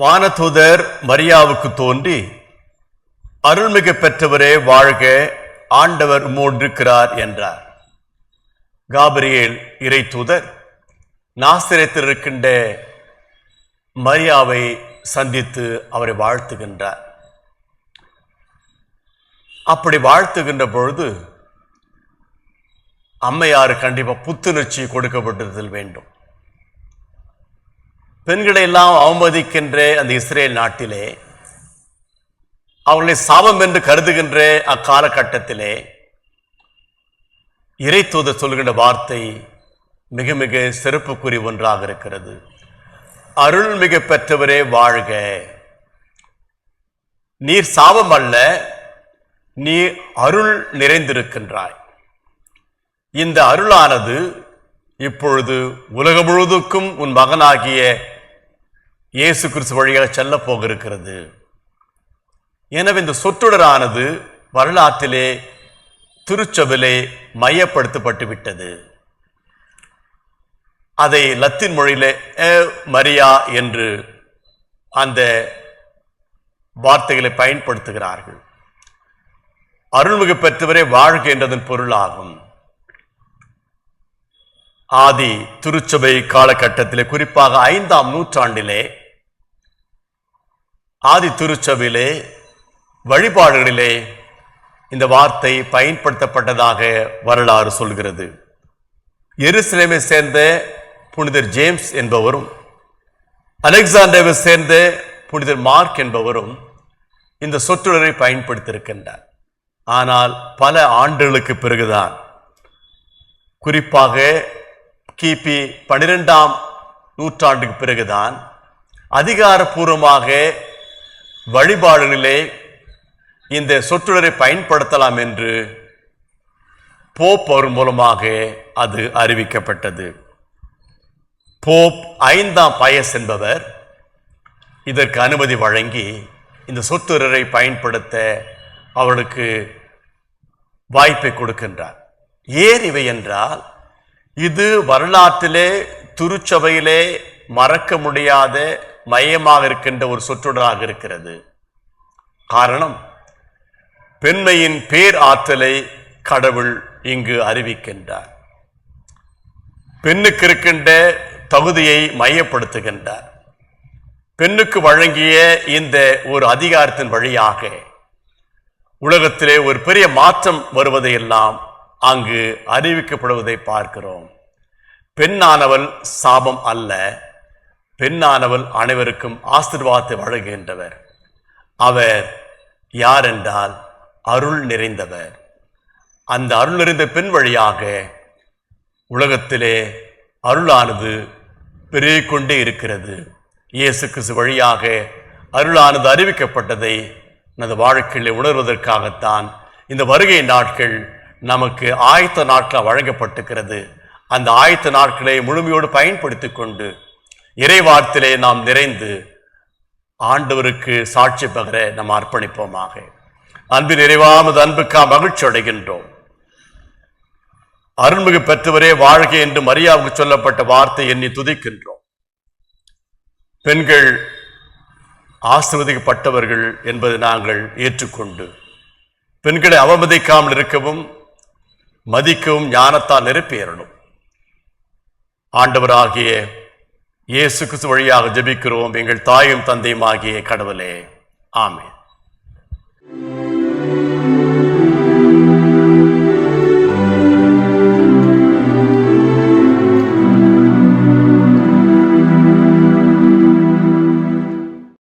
வானதூதர் மரியாவுக்கு தோன்றி அருள்மிகு பெற்றவரே வாழ்க ஆண்டவர் மூன்றிருக்கிறார் என்றார். காபிரியேல் இறை தூதர் நாசிரியத்தில் இருக்கின்ற மரியாவை சந்தித்து அவரை வாழ்த்துகின்றார். அப்படி வாழ்த்துகின்ற பொழுது அம்மையார் கண்டிப்பாக புத்துணர்ச்சி கொடுக்கப்பட்டிருத்தல் வேண்டும். பெண்களை எல்லாம் அவமதிக்கின்ற அந்த இஸ்ரேல் நாட்டிலே. அவர்களை சாபம் என்று கருதுகின்ற அக்காலகட்டத்திலே. இறை தூதர் சொல்கின்ற வார்த்தை மிக மிக சிறப்புக்குறி ஒன்றாக இருக்கிறது. அருள் மிக பெற்றவரே வாழ்க. நீர் சாபம் அல்ல நீ அருள் நிறைந்திருக்கின்றாய். இந்த அருளானது இப்பொழுது உலகம் முழுவதுக்கும் உன் மகனாகிய இயேசு கிறிஸ்து வழியாக செல்ல போக இருக்கிறது எனவே இந்த சொற்றொடரானது வரலாற்றிலே திருச்சபிலே மையப்படுத்தப்பட்டு விட்டது அதை லத்தீன் மொழியிலே மரியா என்று அந்த வார்த்தைகளை பயன்படுத்துகிறார்கள். அருள்மிகு பெற்றவரே வாழ்க என்றதன் பொருளாகும். ஆதி திருச்சபை காலகட்டத்திலே குறிப்பாக ஐந்தாம் நூற்றாண்டிலே ஆதி திருச்சபையிலே வழிபாடுகளிலே இந்த வார்த்தை பயன்படுத்தப்பட்டதாக வரலாறு சொல்கிறது. எருசலேமை சேர்ந்த புனிதர் ஜேம்ஸ் என்பவரும் அலெக்சாண்டரை சேர்ந்த புனிதர் மார்க் என்பவரும் இந்த சொற்றொடரை பயன்படுத்தியிருக்கின்றார். ஆனால் பல ஆண்டுகளுக்கு பிறகுதான் குறிப்பாக கிபி பனிரெண்டாம் நூற்றாண்டுக்கு பிறகுதான் அதிகாரப்பூர்வமாக வழிபாடுகளிலே இந்த சொற்றொடரை பயன்படுத்தலாம் என்று போப் அவர் மூலமாக அது அறிவிக்கப்பட்டது. போப் ஐந்தாம் பயஸ் என்பவர் இதற்கு அனுமதி வழங்கி இந்த சொத்துரரை பயன்படுத்த அவளுக்கு வாய்ப்பை கொடுக்கின்றார். ஏன் இவை என்றால் இது வரலாற்றிலே திருச்சபையிலே மறக்க முடியாத மையமாக இருக்கின்ற ஒரு சொற்றொடராக இருக்கிறது. காரணம் பெண்மையின் பேர் ஆற்றலை கடவுள் இங்கு அறிவிக்கின்றார். பெண்ணுக்கு இருக்கின்ற தகுதியை மையப்படுத்துகின்றார். பெண்ணுக்கு வழங்கிய இந்த ஒரு அதிகாரத்தின் வழியாக உலகத்திலே ஒரு பெரிய மாற்றம் வருவதையெல்லாம் அங்கு அறிவிக்கப்படுவதை பார்க்கிறோம். பெண்ணானவள் சாபம் அல்ல பெண்ணானவள் அனைவருக்கும் ஆசிர்வாதத்தை வழங்குகின்றவர். அவர் யார் என்றால் அருள் நிறைந்தவர். அந்த அருள் நிறைந்த பெண் வழியாக உலகத்திலே அருளானது பெருகிக்கொண்டே இருக்கிறது. இயேசு கிறிஸ்து வழியாக அருளானது அறிவிக்கப்பட்டதை நமது வாழ்க்கையிலே உணர்வதற்காகத்தான் இந்த வருகை நாட்கள் நமக்கு ஆயத்த நாட்கள் வழங்கப்பட்டிருக்கிறது. அந்த ஆயத்த நாட்களை முழுமையோடு பயன்படுத்திக் கொண்டு இறைவார்த்திலே நாம் நிறைந்து ஆண்டவருக்கு சாட்சி பகர நாம் அர்ப்பணிப்போமாக. அன்பு நிறைவாமது அன்புக்கா மகிழ்ச்சி அடைகின்றோம். அருள்மிகு பெற்றவரே வாழ்க என்று மரியாவுக்கு சொல்லப்பட்ட வார்த்தை எண்ணி துதிக்கின்றோம். பெண்கள் ஆசிர்வதிக்கப்பட்டவர்கள் என்பதை நாங்கள் ஏற்றுக்கொண்டு பெண்களை அவமதிக்காமல் இருக்கவும் மதிக்கவும் ஞானத்தால் நிரப்பியறணும் ஆண்டவராகிய இயேசு கிறிஸ்து வழியாக ஜெபிக்கிறோம். எங்கள் தாயும் தந்தையும் ஆகிய கடவுளே. ஆமென்.